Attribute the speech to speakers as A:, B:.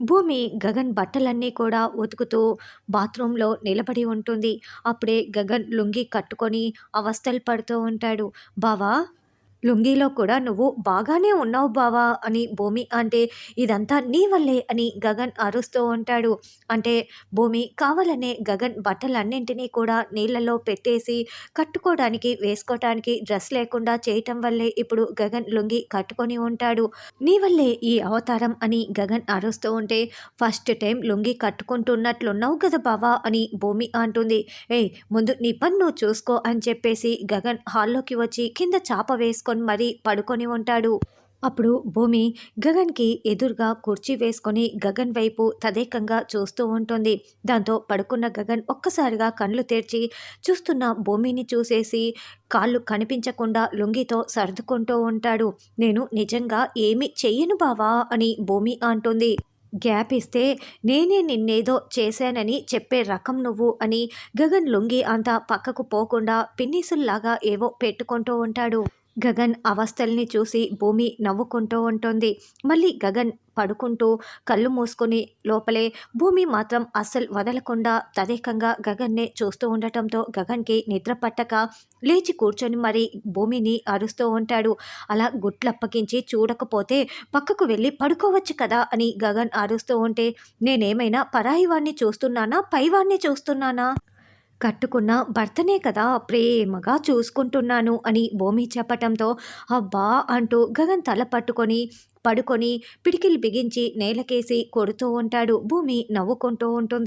A: భూమి గగన్ బట్టలన్నీ కూడా ఉతుకుతూ బాత్రూంలో నిలబడి ఉంటుంది. అప్పుడే గగన్ లుంగీ కట్టుకొని అవస్థలు పడుతూ ఉంటాడు. బావా లుంగీలో కూడా నువ్వు బాగానే ఉన్నావు బావా అని భూమి అంటే ఇదంతా నీ వల్లే అని గగన్ అరుస్తూ ఉంటాడు. అంటే భూమి కావాలనే గగన్ బట్టలన్నింటినీ కూడా నీళ్ళలో పెట్టేసి కట్టుకోవడానికి వేసుకోవడానికి డ్రెస్ లేకుండా చేయటం వల్లే ఇప్పుడు గగన్ లుంగి కట్టుకొని ఉంటాడు. నీ వల్లే ఈ అవతారం అని గగన్ అరుస్తూ ఉంటే ఫస్ట్ టైం లుంగి కట్టుకుంటున్నట్లున్నావు కదా బావా అని భూమి అంటుంది. ఏయ్ ముందు నీ పన్ను చూసుకో అని చెప్పేసి గగన్ హాల్లోకి వచ్చి కింద చాప తీసుకొని మరీ పడుకొని ఉంటాడు. అప్పుడు భూమి గగన్కి ఎదురుగా కుర్చీ వేసుకొని గగన్ వైపు తదేకంగా చూస్తూ ఉంటుంది. దాంతో పడుకున్న గగన్ ఒక్కసారిగా కళ్ళు తెరిచి చూస్తున్న భూమిని చూసేసి కాళ్ళు కనిపించకుండా లుంగితో సర్దుకుంటూ ఉంటాడు. నేను నిజంగా ఏమి చెయ్యను బావా అని భూమి అంటుంది. గ్యాప్ ఇస్తే నేనే నిన్నేదో చేశానని చెప్పే రకం నువ్వు అని గగన్ లుంగి అంతా పక్కకు పోకుండా పిన్నిసుల్లాగా ఏవో పెట్టుకుంటూ ఉంటాడు. గగన్ అవస్థల్ని చూసి భూమి నవ్వుకుంటూ ఉంటుంది. మళ్ళీ గగన్ పడుకుంటూ కళ్ళు మూసుకొని లోపలే భూమి మాత్రం అస్సలు వదలకుండా తదేకంగా గగన్నే చూస్తూ ఉండటంతో గగన్కి నిద్ర పట్టక లేచి కూర్చొని మరి భూమిని అరుస్తూ ఉంటాడు. అలా గుట్లప్పగించి చూడకపోతే పక్కకు వెళ్ళి పడుకోవచ్చు కదా అని గగన్ అరుస్తూ ఉంటే నేనేమైనా పరాయి వాణ్ణి చూస్తున్నానా? పైవాణ్ణి చూస్తున్నానా? కట్టుకున్న భర్తనే కదా ప్రేమగా చూసుకుంటున్నాను అని భూమి చెప్పటంతో అబ్బా అంటూ గగన్ తల పట్టుకొని పడుకొని పిడికిలు బిగించి నేలకేసి కొడుతూ ఉంటాడు. భూమి నవ్వుకుంటూ ఉంటుంది.